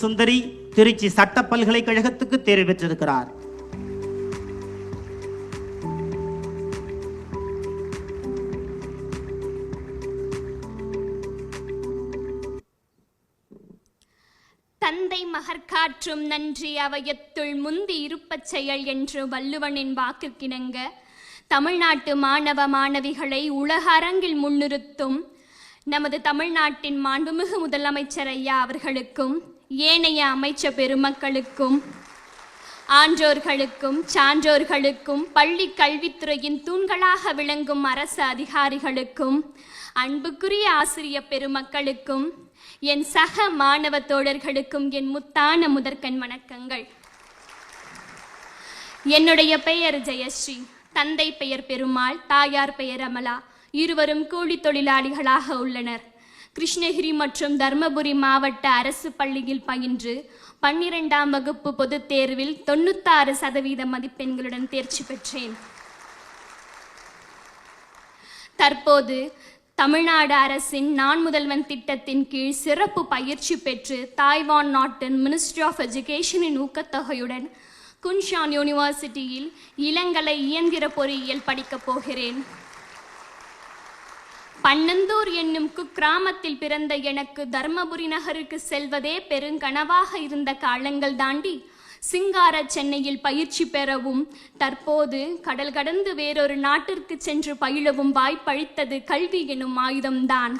சுந்தரி திருச்சி சட்ட பல்கலைக்கழகத்துக்கு தேர்வு பெற்றிருக்கிறார். தந்தை மகர் காற்றும் நன்றி அவையத்துள் முந்தி இருப்பச் செயல் என்று வள்ளுவனின் வாக்குக்கிணங்க தமிழ்நாட்டு மாணவ மாணவிகளை உலக அரங்கில் முன்னிறுத்தும் நமது தமிழ்நாட்டின் மாண்புமிகு முதலமைச்சர் ஐயா அவர்களுக்கும் ஏனைய அமைச்ச பெருமக்களுக்கும் ஆன்றோர்களுக்கும் சான்றோர்களுக்கும் பள்ளி கல்வித்துறையின் தூண்களாக விளங்கும் அரசு அதிகாரிகளுக்கும் அன்புக்குரிய ஆசிரிய பெருமக்களுக்கும் என் சக மாணவ தோழர்களுக்கும் என் முத்தான முதற்கண் வணக்கங்கள். என்னுடைய பெயர் ஜெயஸ்ரீ தந்தை பெயர் பெருமாள் தாயார் பெயர் அமலா இருவரும் கூலி தொழிலாளிகளாக உள்ளனர். கிருஷ்ணகிரி மற்றும் தர்மபுரி மாவட்ட அரசு பள்ளியில் பயின்று பன்னிரெண்டாம் வகுப்பு பொதுத் தேர்வில் தொண்ணூத்தாறு சதவீத மதிப்பெண்களுடன் தேர்ச்சி பெற்றேன். தற்போது தமிழ்நாடு அரசின் நான் முதல்வன் திட்டத்தின் கீழ் சிறப்பு பயிற்சி பெற்று தாய்வான் நாட்டின் மினிஸ்ட்ரி ஆஃப் எஜுகேஷனின் ஊக்கத்தொகையுடன் குன்ஷான் யூனிவர்சிட்டியில் இளங்கலை இயந்திர பொறியியல் படிக்கப் போகிறேன். பன்னந்தூர் என்னும் குக்கிராமத்தில் பிறந்த எனக்கு தர்மபுரி நகருக்கு செல்வதே பெருங்கனவாக இருந்த காலங்கள் தாண்டி சிங்கார சென்னையில் பயிற்சி பெறவும் தற்போது கடல் கடந்து வேறொரு நாட்டிற்கு சென்று பயிலவும் வாய்ப்பளித்தது கல்வி எனும் ஆயுதம்தான்.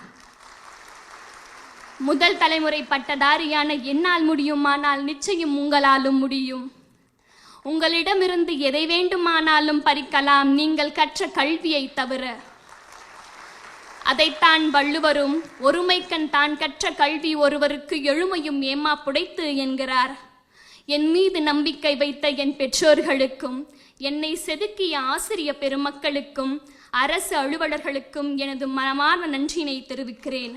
முதல் தலைமுறை பட்டதாரியான என்னால் முடியுமானால் நிச்சயம் உங்களாலும் முடியும். உங்களிடமிருந்து எதை வேண்டுமானாலும் பறிக்கலாம் நீங்கள் கற்ற கல்வியை தவிர. அதைத்தான் வள்ளுவரும் ஒருமைக்கண் தான் கற்ற கல்வி ஒருவருக்கு எழுமையும் ஏமா புடைத்து என்கிறார். என் மீது நம்பிக்கை வைத்த என் பெற்றோர்களுக்கும் என்னை செதுக்கிய ஆசிரிய பெருமக்களுக்கும் அரசு அலுவலர்களுக்கும் எனது மனமார்ந்த நன்றியினை தெரிவிக்கிறேன்.